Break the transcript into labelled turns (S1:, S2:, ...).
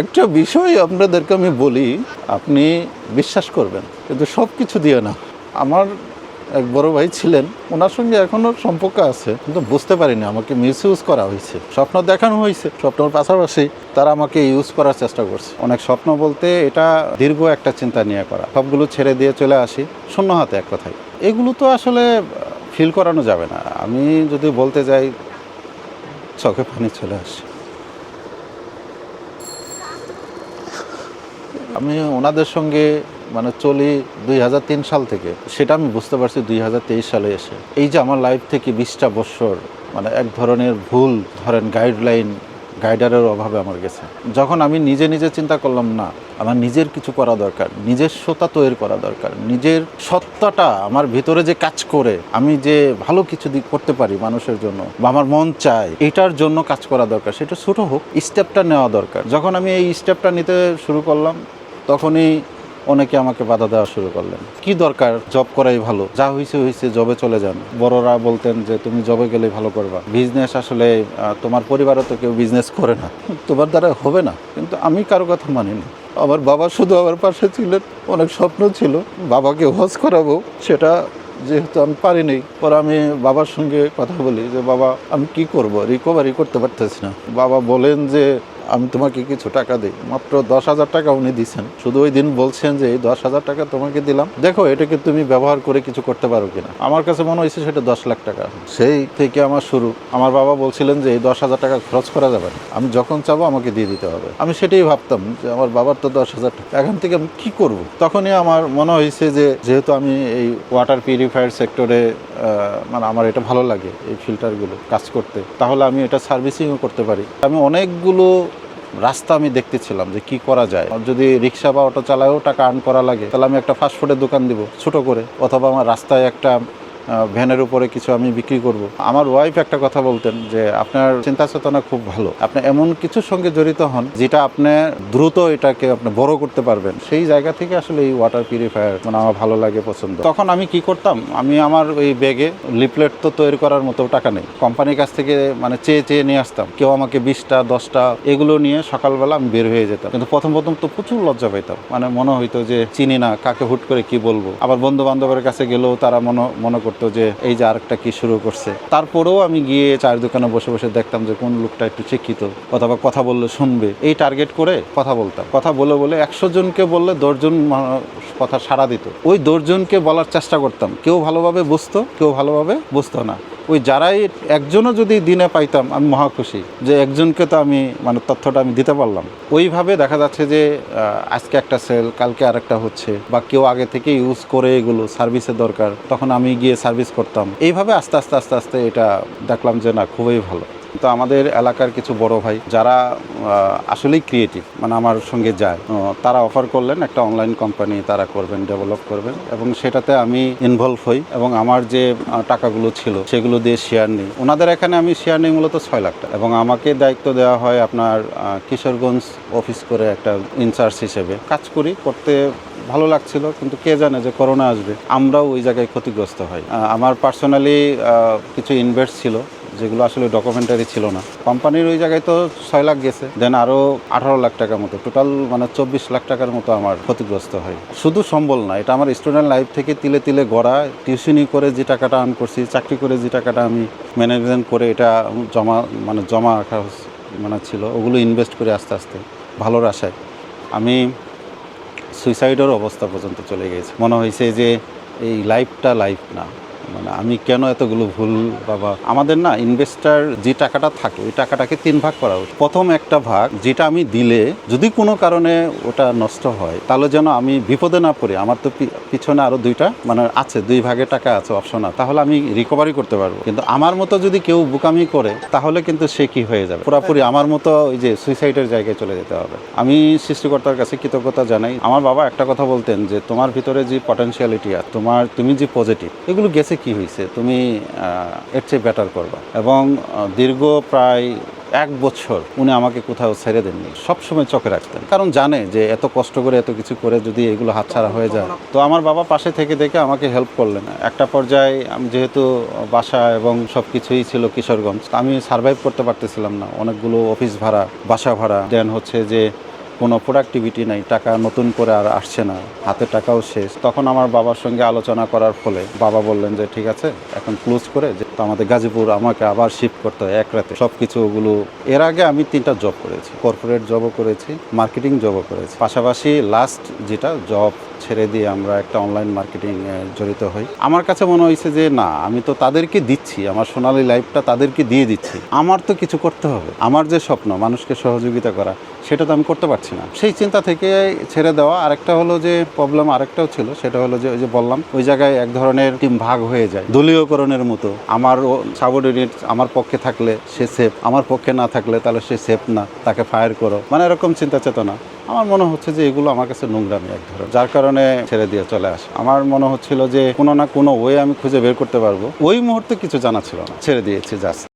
S1: একটা বিষয় আপনাদেরকে আমি বলি, আপনি বিশ্বাস করবেন, কিন্তু সব কিছু দিয়ে না। আমার এক বড় ভাই ছিলেন, ওনার সঙ্গে এখনও সম্পর্ক আছে, কিন্তু বুঝতে পারিনি আমাকে মিস ইউজ করা হয়েছে। স্বপ্ন দেখানো হয়েছে, স্বপ্নের পাশাপাশি তারা আমাকে ইউজ করার চেষ্টা করছে। অনেক স্বপ্ন বলতে এটা দীর্ঘ একটা চিন্তা নিয়ে করা। সবগুলো ছেড়ে দিয়ে চলে আসি, শূন্য হাতে এক কথায়। এগুলো তো আসলে ফিল করানো যাবে না। আমি যদি বলতে যাই, চোখে পানি চলে আসে। আমি ওনাদের সঙ্গে মানে চলি দুই হাজার তিন সাল থেকে। সেটা আমি বুঝতে পারছি দুই হাজার তেইশ সালে এসে। এই যে আমার লাইফ থেকে বিশটা বছর মানে এক ধরনের ভুল, ধরেন গাইডলাইন গাইডারের অভাবে আমার গেছে। যখন আমি নিজে নিজে চিন্তা করলাম, না, আমার নিজের কিছু করা দরকার নিজস্বতা তৈরি করা দরকার, নিজের সত্তাটা আমার ভিতরে যে কাজ করে, আমি যে ভালো কিছু দিক করতে পারি মানুষের জন্য, বা আমার মন চায়, এটার জন্য কাজ করা দরকার, সেটা ছোট হোক স্টেপটা নেওয়া দরকার। যখন আমি এই স্টেপটা নিতে শুরু করলাম তখনই অনেকে আমাকে বাধা দেওয়া শুরু করলেন। কি দরকার? জব করাই ভালো। যা হয়েছে হয়েছে জবে চলে যান। বড়রা বলতেন যে, তুমি জবে গেলে ভালো করবা। বিজনেস আসলে তোমার পরিবারও তো কেউ বিজনেস করে না। তোমার দ্বারা হবে না। কিন্তু আমি কারও কথা মানি না আমার বাবা শুধু আমার পাশে ছিলেন। অনেক স্বপ্ন ছিল। বাবাকে হজ করাবো, সেটা যেহেতু আমি পারিনি। পরে আমি বাবার সঙ্গে কথা বলি যে, বাবা, আমি কি করব? রিকভারি করতে পারতেছি না। বাবা বলেন যে আমি তোমাকে কিছু টাকা দিই। মাত্র দশ হাজার টাকা উনি দিচ্ছেন শুধু ওই দিন বলছেন যে, এই দশ হাজার টাকা তোমাকে দিলাম। দেখো এটাকে তুমি ব্যবহার করে কিছু করতে পারো কিনা? আমার কাছে মনে হয়েছে সেটা দশ লাখ টাকা। সেই থেকে আমার শুরু। আমার বাবা বলছিলেন যে, এই দশ হাজার টাকা খরচ করা যাবে না। আমি যখন চাবো, আমাকে দিয়ে দিতে হবে। আমি সেটাই ভাবতাম যে, আমার বাবার তো দশ হাজার টাকা। এখান থেকে আমি কি করব? তখনই আমার মনে হয়েছে যে, যেহেতু আমি এই ওয়াটার পিউরিফায়ার সেক্টরে মানে আমার এটা ভালো লাগে, এই ফিল্টারগুলো কাজ করতে, তাহলে আমি এটা সার্ভিসিংও করতে পারি। আমি অনেকগুলো রাস্তা আমি দেখতেছিলাম যে কি করা যায়। যদি রিক্সা বা অটো চালায়ও টাকা আর্ন করা লাগে, তাহলে আমি একটা ফাস্টফুডের দোকান দিব ছোট করে, অথবা আমার রাস্তায় একটা ভ্যানের উপরে কিছু আমি বিক্রি করব। আমার ওয়াইফ একটা কথা বলতেন যে, আপনার চিন্তা চেতনা খুব ভালো। আপনি এমন কিছুর সঙ্গে জড়িত হন যেটা আপনি দ্রুত এটাকে আপনি বড় করতে পারবেন। সেই জায়গা থেকে আসলে এই ওয়াটার পিউরিফায়ার মানে আমার ভালো লাগে, পছন্দ। তখন আমি কি করতাম? আমি আমার ওই ব্যাগে লিপলেট তো তৈরি করার মতো টাকা নেই। কোম্পানির কাছ থেকে মানে চেয়ে চেয়ে নিয়ে আসতাম। কেউ আমাকে বিশটা, দশটা এগুলো নিয়ে সকালবেলা আমি বের হয়ে যেতাম। কিন্তু প্রথম প্রথম তো প্রচুর লজ্জা পাইতাম। মানে মনে হইতো যে, চিনি না, কাকে হুট করে কি বলব? আবার বন্ধু বান্ধবের কাছে গেলেও তারা মনে মনে করতো যে, এই যে আরেকটা কি শুরু করছে? তারপরেও আমি গিয়ে চায়ের দোকানে বসে বসে দেখতাম যে, কোন লোকটা একটু শিক্ষিত, অথবা কথা বললে শুনবে। এই টার্গেট করে কথা বলতাম। কথা বলে বলে একশো জনকে বললে দশজন কথা সাড়া দিত। ওই দশজনকে বলার চেষ্টা করতাম। কেউ ভালোভাবে বুঝতো, কেউ ভালোভাবে বুঝতো না। ওই যারাই একজনও যদি দিনে পাইতাম, আমি মহা খুশি যে একজনকে তো আমি মানে তথ্যটা আমি দিতে পারলাম। ওইভাবে দেখা যাচ্ছে যে আজকে একটা সেল, কালকে আরেকটা হচ্ছে, বা কেউ আগে থেকে ইউজ করে এগুলো সার্ভিসের দরকার, তখন আমি গিয়ে সার্ভিস করতাম। এইভাবে আস্তে আস্তে আস্তে আস্তে এটা দেখলাম যে না, খুবই ভালো। তো আমাদের এলাকার কিছু বড় ভাই যারা আসলেই ক্রিয়েটিভ মানে আমার সঙ্গে যায়। তারা অফার করলেন একটা অনলাইন কোম্পানি তারা করবেন ডেভেলপ করবেন এবং সেটাতে আমি ইনভলভ হই এবং আমার যে টাকাগুলো ছিল সেগুলো দিয়ে শেয়ার নিই। ওনাদের এখানে আমি শেয়ার নিই মূলত ছয় লাখ টাকা এবং আমাকে দায়িত্ব দেওয়া হয় আপনার কিশোরগঞ্জ অফিস করে একটা ইনচার্জ হিসেবে। কাজ করি, করতে ভালো লাগছিল কিন্তু কে জানে যে করোনা আসবে। আমরাও ওই জায়গায় ক্ষতিগ্রস্ত হই। আমার পার্সোনালি কিছু ইনভেস্ট ছিল। যেগুলো আসলে ডকুমেন্টারি ছিল না। কোম্পানির ওই জায়গায় তো ছয় লাখ গেছে। দেন আরও আঠারো লাখ টাকার মতো। টোটাল মানে চব্বিশ লাখ টাকার মতো আমার ক্ষতিগ্রস্ত হয়। শুধু সম্বল না, এটা আমার স্টুডেন্ট লাইফ থেকে তিলে তিলে গড়া। টিউশনি করে যে টাকাটা আর্ন করছি, চাকরি করে যে টাকাটা আমি ম্যানেজমেন্ট করে এটা জমা মানে জমা রাখা মানে ছিল, ওগুলো ইনভেস্ট করে আস্তে আস্তে। ভালোর আশায়। আমি সুইসাইডের অবস্থা পর্যন্ত চলে গেছে। মনে হয়েছে যে এই লাইফটা লাইফ না। মানে আমি কেন এতগুলো ভুল বাবা আমাদের না ইনভেস্টার যে টাকাটা থাকে, ওই টাকাটাকে তিন ভাগ করা উচিত। প্রথম একটা ভাগ যেটা আমি দিলে যদি কোনো কারণে ওটা নষ্ট হয়, তাহলে যেন আমি বিপদে না পড়ি। আমার তো পিছনে আরও দুইটা মানে আছে, দুই ভাগে টাকা আছে অপশন তাহলে আমি রিকভারি করতে পারব। কিন্তু আমার মতো যদি কেউ বুকামি করে, তাহলে কিন্তু সে কি হয়ে যাবে? পুরোপুরি আমার মতো ওই যে সুইসাইডের জায়গায় চলে যেতে হবে। আমি সৃষ্টিকর্তার কাছে কৃতজ্ঞতা জানাই। আমার বাবা একটা কথা বলতেন যে, তোমার ভিতরে যে পটেনশিয়ালিটি আছে, তোমার, তুমি যে পজিটিভ এগুলো গেছে কি হয়েছে, তুমি এর চেয়ে বেটার করবা। এবং দীর্ঘ প্রায় এক বছর উনি আমাকে কোথাও ছেড়ে দেননি। সবসময় চোখে রাখতেন। কারণ জানে যে এত কষ্ট করে এত কিছু করে যদি এগুলো হাতছাড়া হয়ে যায়। তো আমার বাবা পাশে থেকে দেখে আমাকে হেল্প করলেন। একটা পর্যায়ে আমি যেহেতু বাসা এবং সব কিছুই ছিল কিশোরগঞ্জ আমি সার্ভাইভ করতে পারতেছিলাম না। অনেকগুলো অফিস ভাড়া, বাসা ভাড়া। দেন হচ্ছে যে কোনো প্রোডাক্টিভিটি নাই, টাকা নতুন করে আর আসছে না, হাতে টাকাও শেষ। তখন আমার বাবার সঙ্গে আলোচনা করার ফলে বাবা বললেন যে, ঠিক আছে, এখন ক্লোজ করে যে, আমাদের গাজীপুর আমাকে আবার শিফট করতে হয় এক রাতে। সব কিছু ওগুলো, এর আগে আমি তিনটা জব করেছি। কর্পোরেট জবও করেছি মার্কেটিং জবও করেছি। পাশাপাশি লাস্ট যেটা জব ছেড়ে দিয়ে আমরা একটা অনলাইন মার্কেটিং জড়িত হই। আমার কাছে মনে হয়েছে যে, না, আমি তো তাদেরকে দিচ্ছি, আমার সোনালি লাইফটা তাদেরকে দিয়ে দিচ্ছি। আমার তো কিছু করতে হবে। আমার যে স্বপ্ন, মানুষকে সহযোগিতা করা, সেটা তো আমি করতে পারছি না। সেই চিন্তা থেকে ছেড়ে দেওয়া, আরেকটা হলো যে প্রবলেম আরেকটাও ছিল, সেটা হলো যে ওই যে বললাম, ওই জায়গায় এক ধরনের টিম ভাগ হয়ে যায়। দলীয়করণের মতো। আমার সাবঅর্ডিনেট আমার পক্ষে থাকলে সে সেফ আমার পক্ষে না থাকলে তাহলে সে সেফ না, তাকে ফায়ার করো। মানে এরকম চিন্তা চেতনা। আমার মনে হচ্ছে যে এগুলো আমার কাছে নোংরামি এক ধরনের। যার কারণে ছেড়ে দিয়ে চলে আসে। আমার মনে হচ্ছিল যে কোনো না কোনো ওয়ে আমি খুঁজে বের করতে পারব। ওই মুহূর্তে কিছু জানা ছিল না। ছেড়ে দিয়েছি জাস্ট